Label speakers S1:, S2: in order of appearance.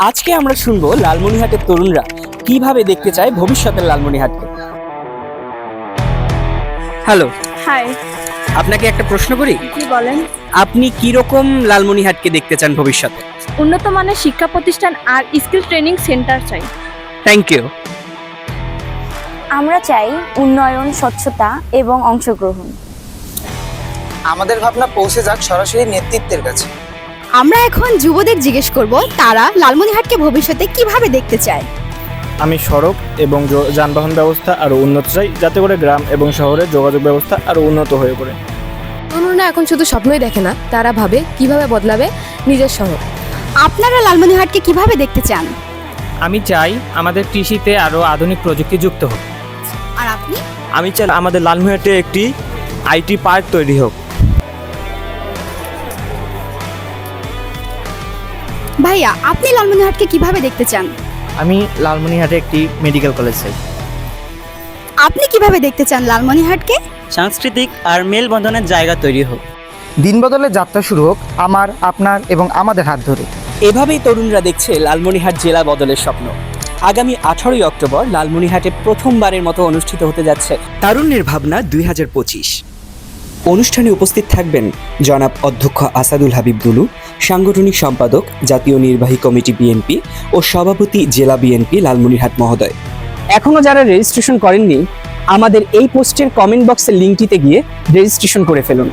S1: আজকে আমরা শুনব লালমনিহাটের তরুণরা কীভাবে দেখতে চায় ভবিষ্যতের লালমনিহাটকে হ্যালো।
S2: হাই।
S1: আপনাকে একটা প্রশ্ন করি?
S2: কি বলেন।
S1: আপনি কি রকম লালমনিহাটকে দেখতে চান ভবিষ্যতে?
S2: উন্নত মানের শিক্ষা প্রতিষ্ঠান আর স্কিল ট্রেনিং সেন্টার চাই।
S1: থ্যাংক ইউ
S3: আমরা চাই উন্নয়ন স্বচ্ছতা এবং অংশগ্রহণ।
S4: আমাদের ভাবনা পৌঁছে যাক সরাসরি নেতৃত্বের কাছে।
S5: আমরা এখন যুবদের জিজ্ঞেস করব তারা লালমনিহাটকে ভবিষ্যতে কীভাবে দেখতে চায়?
S6: আমি সড়ক এবং যানবাহন ব্যবস্থা আরও উন্নত চাই যাতে করে গ্রাম এবং শহরের যোগাযোগ ব্যবস্থা আরও উন্নত হয়ে পড়ে।
S7: তরুণরা এখন শুধু স্বপ্নই দেখে না তারা ভাবে কীভাবে বদলাবে নিজের শহর।
S5: আপনারা লালমনিহাটকে কীভাবে দেখতে চান?
S8: আমি চাই আমাদের কৃষিতে আরও আধুনিক প্রযুক্তি যুক্ত হোক।
S5: আর আপনি?
S6: আমি চাই আমাদের লালমনিহাটে একটি আইটি পার্ক তৈরি হোক।
S5: ভাইয়া আপনি লালমনিহাটকে কীভাবে দেখতে চান?
S8: আমি লালমনিহাটে একটি মেডিকেল কলেজ চাই।
S5: আপনি কীভাবে দেখতে চান লালমনিহাটকে
S1: সাংস্কৃতিক আর মেলবন্ধনের জায়গা তৈরি হোক।
S4: দিন বদলে যাত্রা শুরু হোক আমার আপনার এবং আমাদের হাত ধরে।
S1: এভাবেই তরুণরা দেখছে লালমনিহাট জেলা বদলের স্বপ্ন। আগামী আঠারোই অক্টোবর লালমনিহাটে প্রথমবারের মতো অনুষ্ঠিত হতে যাচ্ছে তারুণ্যের ভাবনা দুই হাজার পঁচিশ। অনুষ্ঠানে উপস্থিত থাকবেন জনাব অধ্যক্ষ আসাদুল হাবিব দুলু, সাংগঠনিক সম্পাদক, জাতীয় নির্বাহী কমিটি বিএনপি ও সভাপতি জেলা বিএনপি লালমনিরহাট মহোদয়। এখনও যারা রেজিস্ট্রেশন করেননি, আমাদের এই পোস্টের কমেন্ট বক্সের লিঙ্কটিতে গিয়ে রেজিস্ট্রেশন করে ফেলুন।